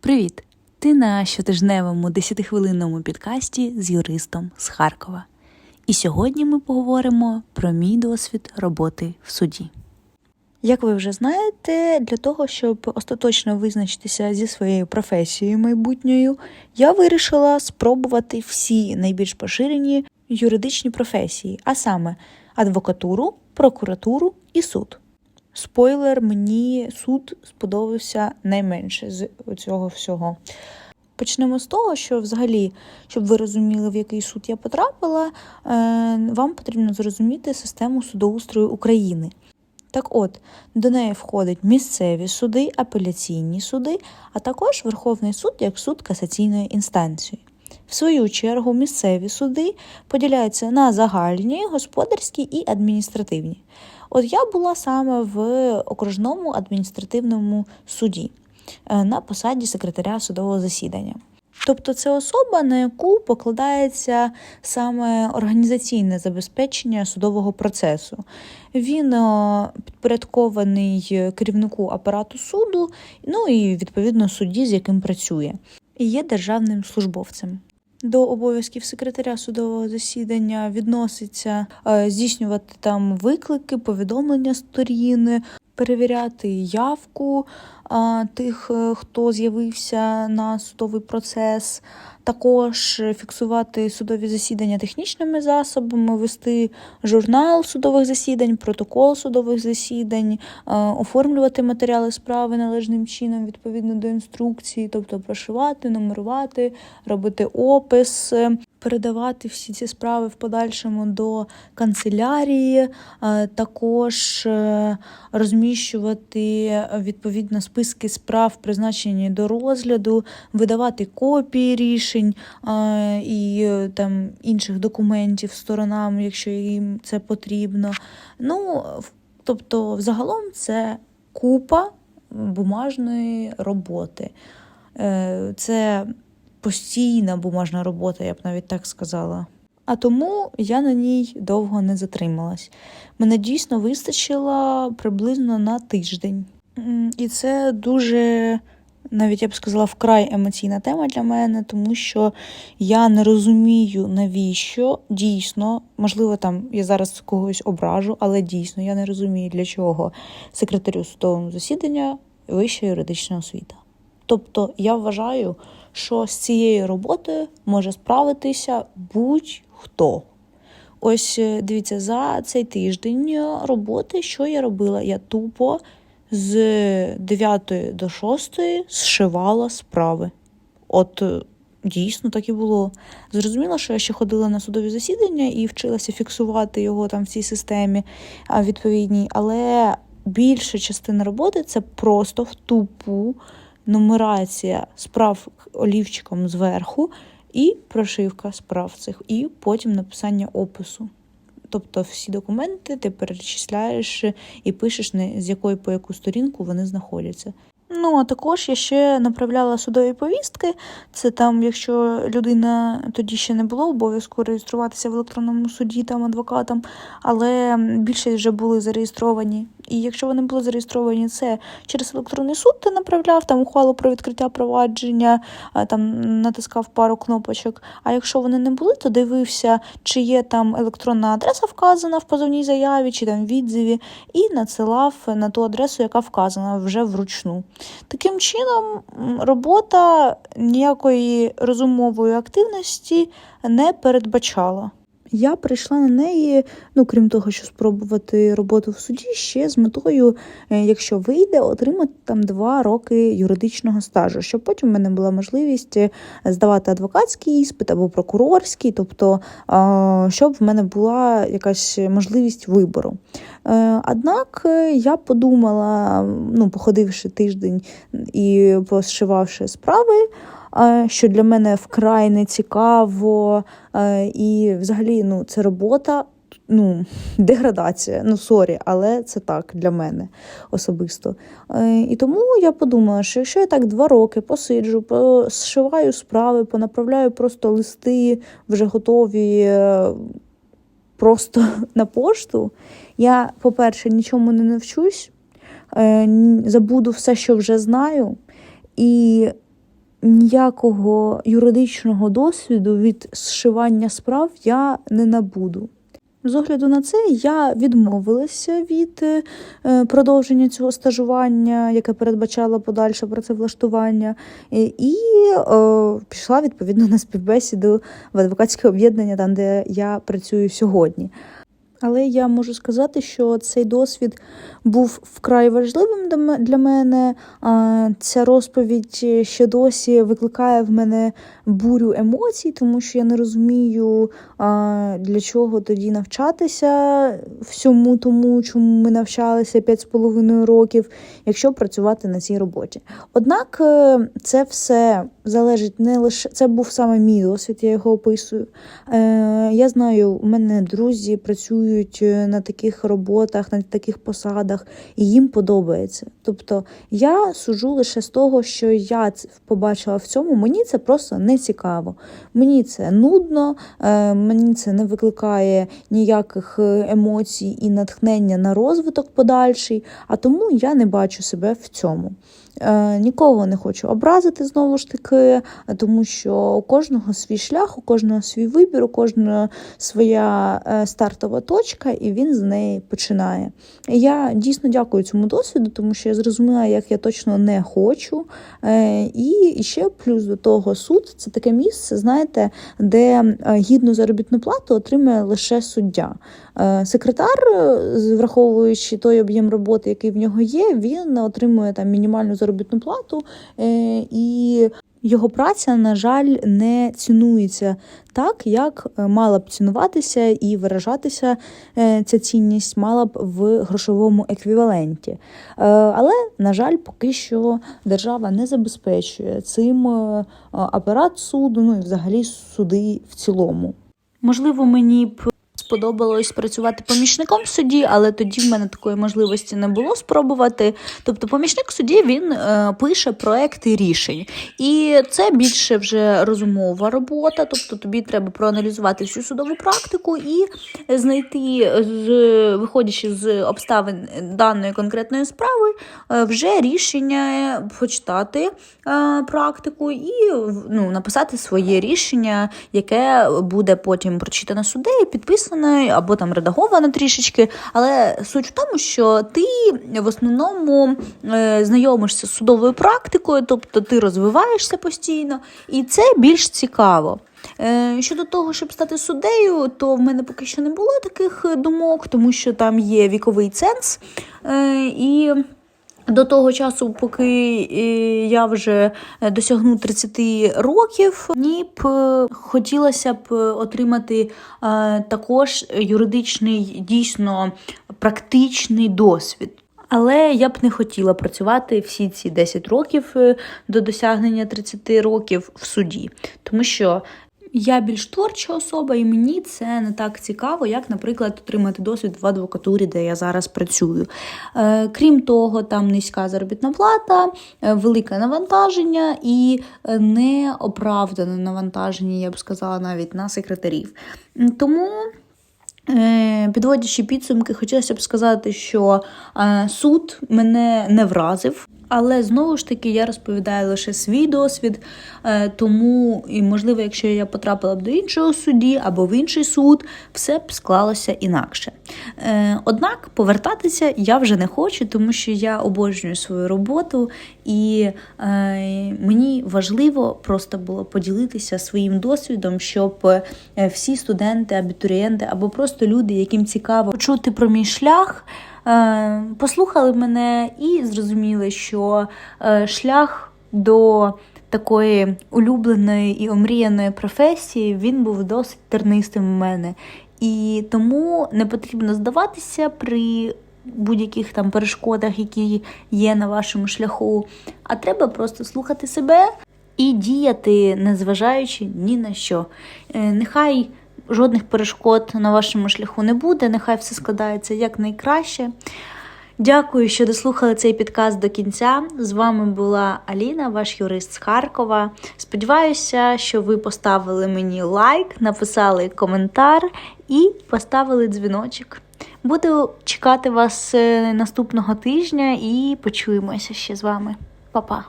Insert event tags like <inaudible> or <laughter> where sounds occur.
Привіт! Ти на щотижневому 10-хвилинному підкасті з юристом з Харкова. І сьогодні ми поговоримо про мій досвід роботи в суді. Як ви вже знаєте, для того, щоб остаточно визначитися зі своєю професією майбутньою, я вирішила спробувати всі найбільш поширені юридичні професії, а саме адвокатуру, прокуратуру і суд. Спойлер, мені суд сподобався найменше з цього всього. Почнемо з того, що взагалі, щоб ви розуміли, в який суд я потрапила, е, вам потрібно зрозуміти систему судоустрою України. Так от, до неї входять місцеві суди, апеляційні суди, а також Верховний суд як суд касаційної інстанції. В свою чергу, місцеві суди поділяються на загальні, господарські і адміністративні. От я була саме в окружному адміністративному суді е, на посаді секретаря судового засідання. Тобто це особа, на яку покладається саме організаційне забезпечення судового процесу. Він е, підпорядкований керівнику апарату суду, ну і відповідно судді, з яким працює, і є державним службовцем. До обов'язків секретаря судового засідання відноситься е, здійснювати там виклики, повідомлення сторін, перевіряти явку е, тих, е, хто з'явився на судовий процес, також фіксувати судові засідання технічними засобами, вести журнал судових засідань, протокол судових засідань, е, оформлювати матеріали справи належним чином відповідно до інструкції, тобто прошивати, нумерувати, робити опис. Передавати всі ці справи в подальшому до канцелярії, е, також е, розміщувати відповідно списки справ, призначені до розгляду, видавати копії рішень е, і там інших документів сторонам, якщо їм це потрібно. Ну, тобто, взагалом це купа бумажної роботи. Це постійна бумажна робота, я б навіть так сказала. А тому я на ній довго не затрималась. Мене дійсно вистачило приблизно на тиждень. І це дуже, навіть я б сказала, вкрай емоційна тема для мене, тому що я не розумію, навіщо дійсно, можливо, там я зараз когось ображу, але дійсно я не розумію, для чого секретарю судового засідання вища юридична освіта. Тобто я вважаю, що з цією роботою може справитися будь-хто. Ось е, дивіться, за цей тиждень роботи, що я робила? Я тупо з 9 до 6 зшивала справи. От е, дійсно так і було. Зрозуміло, що я ще ходила на судові засідання і вчилася фіксувати його там в цій системі відповідній, але більша частина роботи це просто в тупу нумерація справ олівчиком зверху, і прошивка справ цих, і потім написання опису. Тобто всі документи ти перечисляєш і пишеш, з якої по яку сторінку вони знаходяться. Ну, а також я ще направляла судові повістки. Це там, якщо людина тоді ще не було обов'язку реєструватися в електронному суді там адвокатом, але більше вже були зареєстровані. І якщо вони були зареєстровані, це через електронний суд ти направляв там ухвалу про відкриття провадження, там натискав пару кнопочок. А якщо вони не були, то дивився, чи є там електронна адреса вказана в позовній заяві, чи там відзиві, і надсилав на ту адресу, яка вказана вже вручну. Таким чином, робота ніякої розумової активності не передбачала. Я прийшла на неї, ну крім того, що спробувати роботу в суді, ще з метою, е, якщо вийде, отримати там два роки юридичного стажу, щоб потім в мене була можливість е, здавати адвокатський іспит або прокурорський, тобто щоб в мене була якась можливість вибору. Е, однак я подумала, ну, походивши тиждень і пошивавши справи що для мене вкрай не цікаво. І взагалі ну, це робота, ну, <laughs> деградація. Ну, сорі, але це так для мене особисто. І тому я подумала, що якщо я так два роки посиджу, посшиваю справи, понаправляю просто листи вже готові. Е, просто <laughs> на пошту, я, по-перше, нічому не навчусь, е, забуду все, що вже знаю, і ніякого юридичного досвіду від зшивання справ я не набуду. З огляду на це я відмовилася від е, продовження цього стажування, яке передбачало подальше працевлаштування, і, і е, пішла відповідно на співбесіду в адвокатське об'єднання, там де я працюю сьогодні. Але я можу сказати, що цей досвід був вкрай важливим для мене. Ця розповідь ще досі викликає в мене бурю емоцій, тому що я не розумію, для чого тоді навчатися всьому тому, чому ми навчалися 5,5 років, якщо працювати на цій роботі. Однак е, це все залежить не лише це був саме мій досвід, я його описую. Е, Я знаю, у мене друзі працюють е, на таких роботах, на таких посадах, і їм подобається. Тобто я суджу лише з того, що я побачила в цьому. Мені це просто не цікаво. Мені це нудно, е, мені це не викликає ніяких е, емоцій і натхнення на розвиток подальший, а тому я не бачу себе в цьому. Е, Нікого не хочу образити знову ж таки, тому що у кожного свій шлях, у кожного свій вибір, у кожного своя е, стартова точка, і він з неї починає. Я дійсно дякую цьому досвіду, тому що я зрозуміла, як я точно не хочу. Е, І ще плюс до того суд це таке місце, знаєте, де гідну заробітну плату отримує лише суддя. Секретар, враховуючи той об'єм роботи, який в нього є, він отримує там мінімальну заробітну плату е, і. Його праця, на жаль, не цінується так, як е, мала б цінуватися і виражатися е, ця цінність мала б в грошовому еквіваленті. Але, на жаль, поки що держава не забезпечує цим апарат суду, ну і взагалі суди в цілому. Можливо, мені б сподобалось працювати помічником в суді, але тоді в мене такої можливості не було спробувати. Тобто, помічник судді він е, пише проекти рішень, і це більше вже розумова робота. Тобто, тобі треба проаналізувати всю судову практику і знайти, з виходячи з обставин даної конкретної справи, е, вже рішення почитати е, практику і ну, написати своє рішення, яке буде потім прочитане суддею, підписане або там редаговане трішечки. Але суть в тому, що ти в основному е, знайомишся з судовою практикою, тобто ти розвиваєшся постійно, і це більш цікаво. Е, Щодо того, щоб стати суддею, то в мене поки що не було таких думок, тому що там є віковий ценз. Е, І до того часу, поки е, я вже е, досягну 30 років, мені б е, хотілося б отримати також юридичний, дійсно практичний досвід. Але я б не хотіла працювати всі ці 10 років до досягнення 30 років в суді, тому що я більш творча особа, і мені це не так цікаво, як, наприклад, отримати досвід в адвокатурі, де я зараз працюю. Е, Крім того, там низька заробітна плата, е, велике навантаження і е, неоправдане навантаження, я б сказала, навіть на секретарів. Тому. Підводячи підсумки, хотілося б сказати, що суд мене не вразив. Але знову ж таки я розповідаю лише свій досвід, е, тому і можливо, якщо я потрапила б до іншого судді або в інший суд, все б склалося інакше. Е, Однак повертатися я вже не хочу, тому що я обожнюю свою роботу, і е, мені важливо просто було поділитися своїм досвідом, щоб всі студенти, абітурієнти або просто люди, яким цікаво почути про мій шлях. Е, послухали мене і зрозуміли, що е, шлях до такої улюбленої і омріяної професії він був досить тернистим у мене. І тому не потрібно здаватися при будь-яких там перешкодах, які є на вашому шляху, а треба просто слухати себе і діяти, незважаючи ні на що. Е, Нехай жодних перешкод на вашому шляху не буде, нехай все складається якнайкраще. Дякую, що дослухали цей підкаст до кінця. З вами була Аліна, ваш юрист з Харкова. Сподіваюся, що ви поставили мені лайк, написали коментар і поставили дзвіночок. Буду чекати вас е, наступного тижня і почуємося ще з вами. Па-па!